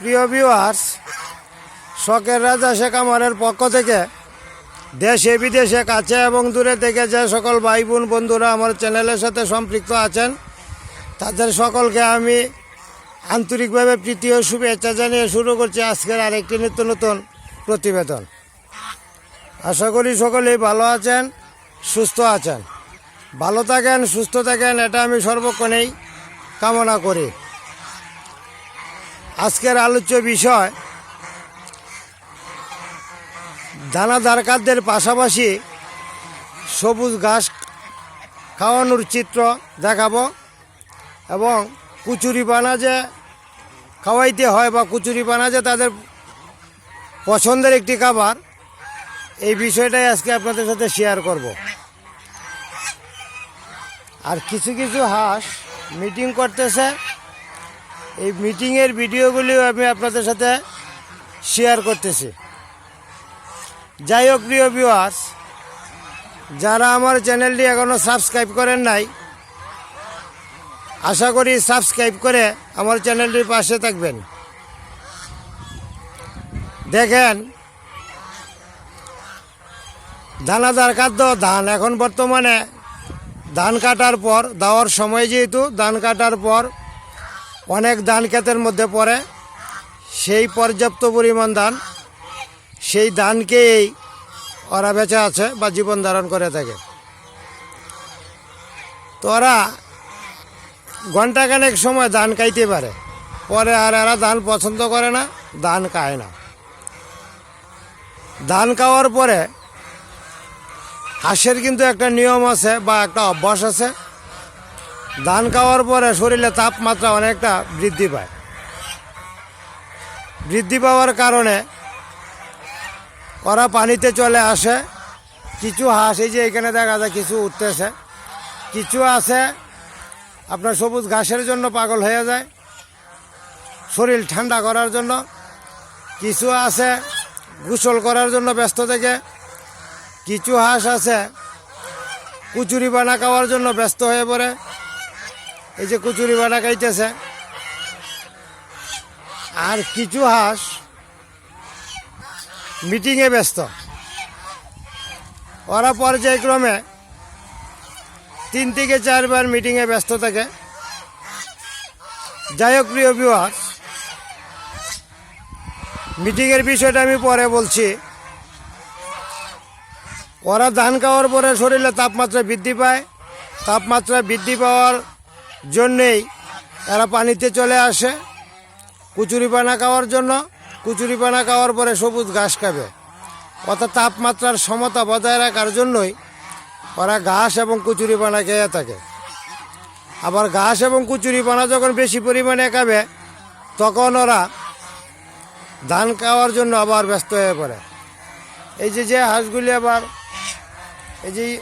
প্রিয় ভিউয়ার্স শখের রাজা শেখ আমারের পক্ষ থেকে দেশে, বিদেশে, কাছে এবং দূরে থেকে যে সকল ভাই বোন বন্ধুরা আমার চ্যানেলের সাথে সম্পৃক্ত আছেন, তাদের সকলকে আমি আন্তরিকভাবে প্রীতি ও শুভেচ্ছা জানিয়ে শুরু করছি আজকের আরেকটি নিত্য নতুন প্রতিবেদন। আশা করি সকলেই ভালো আছেন, সুস্থ আছেন। ভালো থাকেন, সুস্থ থাকেন, এটা আমি সর্বক্ষণেই কামনা করি। আজকের আলোচ্য বিষয় দানাদার খাদ্যের পাশাপাশি সবুজ ঘাস খাওয়ানোর চিত্র দেখাবো এবং কুচুরি পানা যে খাওয়াইতে হয় বা কুচুরি পানা যে তাদের পছন্দের একটি খাবার, এই বিষয়টাই আজকে আপনাদের সাথে শেয়ার করব। আর কিছু কিছু হাঁস মিটিং করতেছে। এই মিটিংয়ের ভিডিওগুলিও আমি আপনাদের সাথে শেয়ার করতেছি। যাই হোক প্রিয় ভিউয়ার্স যারা আমার চ্যানেলটি এখনও সাবস্ক্রাইব করেন নাই, আশা করি সাবস্ক্রাইব করে আমার চ্যানেলটির পাশে থাকবেন। দেখেন, দানাদার খাদ্য, ধান। এখন বর্তমানে ধান কাটার পর, দাওয়ার সময় যেহেতু, ধান কাটার পর অনেক ধান ক্ষেতের মধ্যে পড়ে, সেই পর্যাপ্ত পরিমাণ ধান, সেই ধানকেই ওরা বেঁচে আছে বা জীবন ধারণ করে থাকে। তো ওরা ঘন্টাখানেক সময় ধান খাইতে পারে, পরে আর এরা ধান পছন্দ করে না, ধান খায় না। ধান খাওয়ার পরে হাঁসের কিন্তু একটা নিয়ম আছে বা একটা অভ্যাস আছে ধান খাওয়ার পরে শরীরে তাপমাত্রা অনেকটা বৃদ্ধি পায়। বৃদ্ধি পাওয়ার কারণে ওরা পানিতে চলে আসে। কিছু হাঁস, এই যে এখানে দেখা যায় কিছু উঠতেছে। কিছু আছে, আপনার সবুজ ঘাসের জন্য পাগল হয়ে যায়। শরীর ঠান্ডা করার জন্য। কিছু আছে, গোসল করার জন্য ব্যস্ত থেকে। কিছু হাঁস আছে কুচুরি বানা খাওয়ার জন্য ব্যস্ত হয়ে পড়ে। এই যে কুচুরি বাটা খাইতেছে। আর কিছু হাঁস মিটিংয়ে ব্যস্ত। ওরা পর্যায়ক্রমে তিন থেকে চারবার মিটিংয়ে ব্যস্ত থাকে। যাই হোক, প্রিয় ভিউয়ার্স মিটিংয়ের বিষয়টা আমি পরে বলছি। ওরা ধান খাওয়ার পরে শরীরে তাপমাত্রা বৃদ্ধি পায়। তাপমাত্রা বৃদ্ধি পাওয়ার জন্যেই এরা পানিতে চলে আসে। কুচুরি পানা খাওয়ার জন্য। কুচুরি পানা খাওয়ার পরে সবুজ ঘাস খাবে। অর্থাৎ তাপমাত্রার সমতা বজায় রাখার জন্যই ওরা ঘাস এবং কুচুরি পানা খেয়ে থাকে। আবার ঘাস এবং কুচুরি পানা যখন বেশি পরিমাণে খাবে, তখন ওরা ধান খাওয়ার জন্য আবার ব্যস্ত হয়ে পড়ে। এই যে যে হাঁসগুলি আবার, এই যে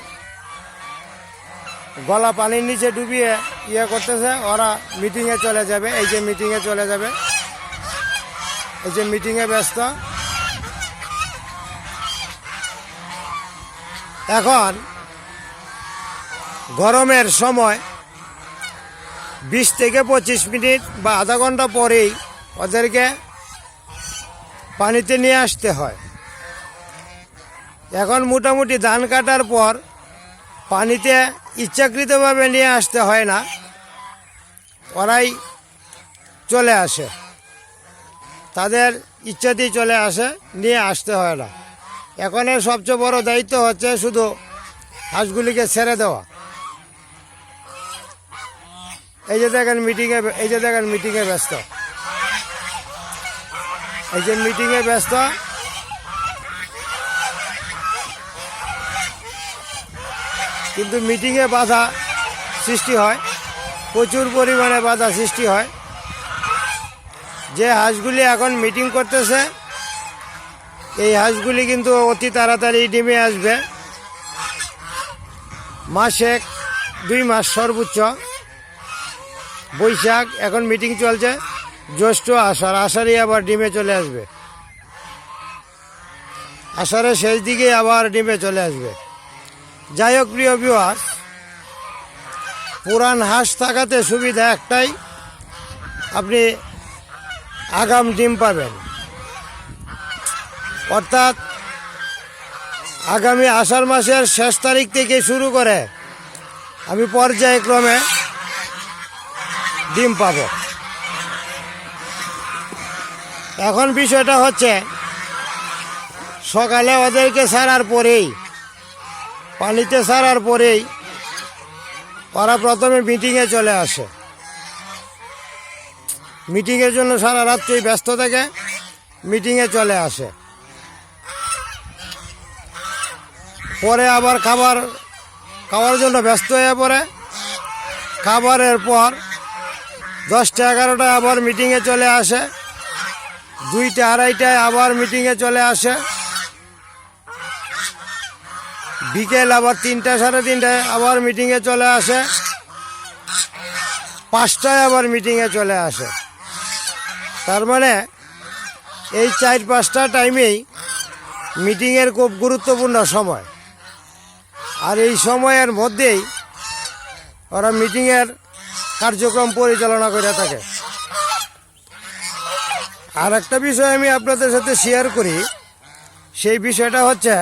গলা পানির নিচে ডুবিয়ে ইয়ে করতেছে, ওরা মিটিংয়ে চলে যাবে। এই যে মিটিংয়ে চলে যাবে। এই যে মিটিংয়ে ব্যস্ত। এখন গরমের সময় বিশ থেকে পঁচিশ মিনিট বা আধা ঘণ্টা পরেই ওদেরকে পানিতে নিয়ে আসতে হয়। এখন মোটামুটি ধান কাটার পর পানিতে ইচ্ছাকৃতভাবে নিয়ে আসতে হয় না। ওরাই চলে আসে। তাদের ইচ্ছাতেই চলে আসে, নিয়ে আসতে হয় না। এখন সবচেয়ে বড় দায়িত্ব হচ্ছে শুধু হাঁসগুলিকে ছেড়ে দেওয়া। এই যে দেখেন মিটিংয়ে এই যে দেখেন মিটিংয়ে ব্যস্ত। এই যে মিটিংয়ে ব্যস্ত কিন্তু মিটিংয়ে বাধা সৃষ্টি হয়। প্রচুর পরিমাণে বাধা সৃষ্টি হয়। যে হাঁসগুলি এখন মিটিং করতেছে, এই হাঁসগুলি কিন্তু অতি তাড়াতাড়ি ডিমে আসবে। মাসে দুই মাস সর্বোচ্চ। বৈশাখ, এখন মিটিং চলছে, জ্যৈষ্ঠ, আষাঢ়। আষাঢ়ই আবার ডিমে চলে আসবে। আষাঢ়ের শেষ দিকে আবার ডিমে চলে আসবে। যাই হোক, প্রিয় ভিউয়ার্স পুরান হাঁস থাকাতে সুবিধা একটাই, আপনি আগাম ডিম পাবেন। অর্থাৎ আগামী আষাঢ় মাসের শেষ তারিখ থেকে শুরু করে আমি পর্যায়ক্রমে ডিম পাব। এখন বিষয়টা হচ্ছে, সকালে ওদেরকে ছাড়ার পরেই পানিতে ছাড়ার পরেই। ওরা প্রথমে মিটিংয়ে চলে আসে। মিটিংয়ের জন্য সারা রাত্রি ব্যস্ত থাকে। মিটিংয়ে চলে আসে। পরে আবার খাবার, খাওয়ার জন্য ব্যস্ত হয়ে পড়ে। খাবারের পর দশটা এগারোটায় আবার মিটিংয়ে চলে আসে। দুইটা আড়াইটায় আবার মিটিংয়ে চলে আসে। বিকেল আবার তিনটা, সাড়ে তিনটায় আবার মিটিংয়ে চলে আসে। পাঁচটায় আবার মিটিংয়ে চলে আসে। তার মানে এই চার, পাঁচটা টাইমেই মিটিংয়ের খুব গুরুত্বপূর্ণ সময়। আর এই সময়ের মধ্যেই ওরা মিটিংয়ের কার্যক্রম পরিচালনা করে থাকে। আর একটা বিষয় আমি আপনাদের সাথে শেয়ার করি। সেই বিষয়টা হচ্ছে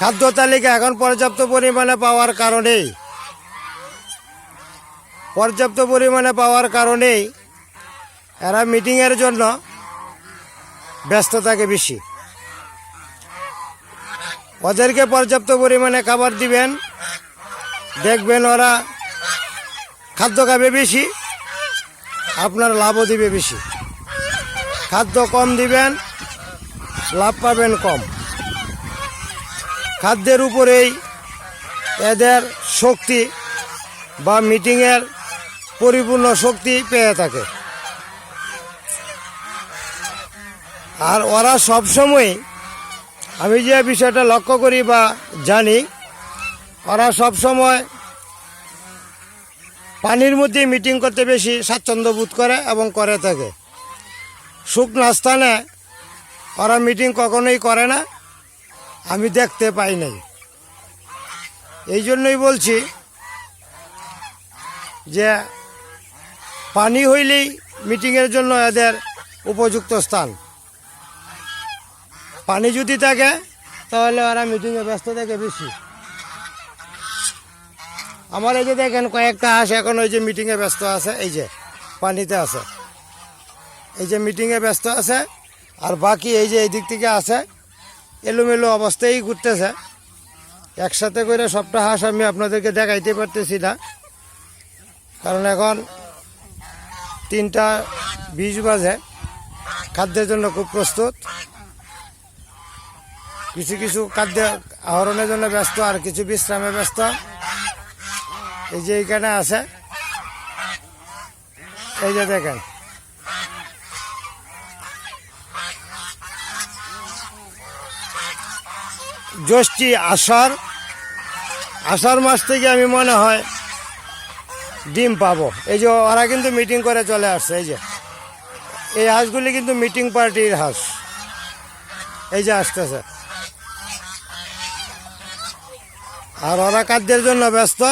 খাদ্য তালিকা এখন পর্যাপ্ত পরিমাণে পাওয়ার কারণে পর্যাপ্ত পরিমাণে পাওয়ার কারণেই এরা মিটিংয়ের জন্য ব্যস্ত থাকে বেশি। ওদেরকে পর্যাপ্ত পরিমাণে খাবার দিবেন, দেখবেন ওরা খাদ্য খাবে বেশি, আপনার লাভও দিবে বেশি। খাদ্য কম দিবেন, লাভ পাবেন কম। খাদ্যের উপরেই এদের শক্তি বা মিটিংয়ের পরিপূর্ণ শক্তি পেয়ে থাকে। আর ওরা সব সবসময় আমি যে বিষয়টা লক্ষ্য করি বা জানি, ওরা সবসময় পানির মধ্যে মিটিং করতে বেশি স্বাচ্ছন্দ্য বোধ করে এবং করে থাকে। শুকনো স্থানে ওরা মিটিং কখনোই করে না। আমি দেখতে পাই নাই। এই জন্যই বলছি যে পানি হইলেই মিটিংয়ের জন্য এদের উপযুক্ত স্থান। পানি যদি থাকে, তাহলে ওরা মিটিংয়ে ব্যস্ত থাকে বেশি। আমার এই যে দেখেন, কয়েকটা হাঁস এখন ওই যে মিটিংয়ে ব্যস্ত আছে, এই যে পানিতে আছে। এই যে মিটিংয়ে ব্যস্ত আছে, আর বাকি এই যে এই দিক থেকে আছে এলোমেলো অবস্থায় ঘুরতেছে। একসাথে করে সবটা হাঁস আমি আপনাদেরকে দেখাইতে পারতেছি না। কারণ এখন তিনটা বীজ বাজে। খাদ্যের জন্য খুব প্রস্তুত। কিছু কিছু খাদ্য আহরণের জন্য ব্যস্ত আর কিছু বিশ্রামে ব্যস্ত। এই যে এইখানে আছে। এই যে দেখেন। জ্যৈষ্ঠী আষাঢ়। আষাঢ় মাস থেকে আমি মনে হয় ডিম পাবো। এই যে ওরা কিন্তু মিটিং করে চলে আসছে, এই যে। এই হাঁসগুলি কিন্তু মিটিং পার্টির হাঁস। এই যে আসতেছে। আর ওরা খাদ্যের জন্য ব্যস্ত।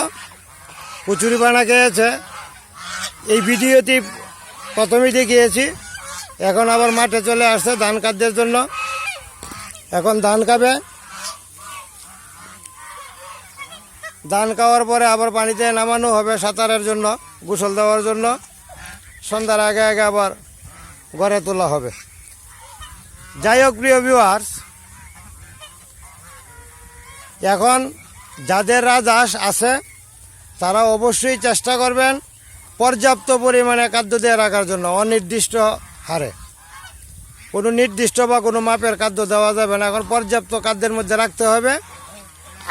কচুরি বানা খেয়েছে। এই ভিডিওটি প্রথমেই দেখিয়েছি। এখন আবার মাঠে চলে আসছে ধান খাদ্যের জন্য। এখন ধান খাবে। ধান খাওয়ার পরে আবার পানিতে নামানো হবে সাঁতারের জন্য, গোসল দেওয়ার জন্য। সন্ধ্যার আগে আগে আবার ঘরে তোলা হবে। যাই হোক, প্রিয় ভিউয়ার্স এখন যাদের রাজহাঁস আছে, তারা অবশ্যই চেষ্টা করবেন পর্যাপ্ত পরিমাণে খাদ্য দিয়ে রাখার জন্য, অনির্দিষ্ট হারে। কোনো নির্দিষ্ট বা কোনো মাপের খাদ্য দেওয়া যাবে না। এখন পর্যাপ্ত খাদ্যের মধ্যে রাখতে হবে।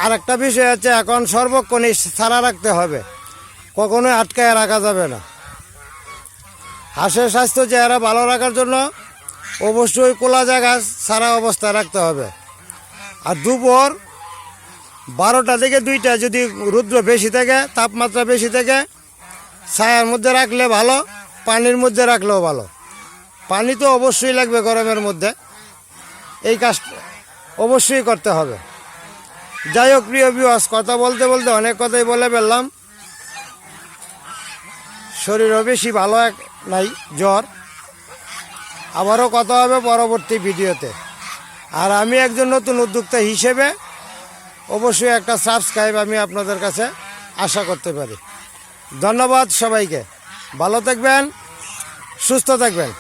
আর একটা বিষয় হচ্ছে, এখন সর্বক্ষণই ছাড়া রাখতে হবে। কখনোই আটকায় রাখা যাবে না। হাঁসের স্বাস্থ্য চেহারা ভালো রাখার জন্য অবশ্যই কোলা জায়গা সারা অবস্থায় রাখতে হবে। আর দুপুর বারোটা থেকে দুইটা যদি রুদ্র বেশি থাকে, তাপমাত্রা বেশি থাকে, ছায়ার মধ্যে রাখলে ভালো, পানির মধ্যে রাখলেও ভালো। পানি তো অবশ্যই লাগবে গরমের মধ্যে। এই কাজ অবশ্যই করতে হবে। যাই হোক, প্রিয় বিওয়াস কথা বলতে বলতে অনেক কথাই বলে ফেললাম। শরীরও বেশি ভালো এক নাই, জ্বর। আবারও কথা হবে পরবর্তী ভিডিওতে। আর আমি একজন নতুন উদ্যোক্তা হিসেবে অবশ্যই একটা সাবস্ক্রাইব আমি আপনাদের কাছে আশা করতে পারি। ধন্যবাদ সবাইকে। ভালো থাকবেন, সুস্থ থাকবেন।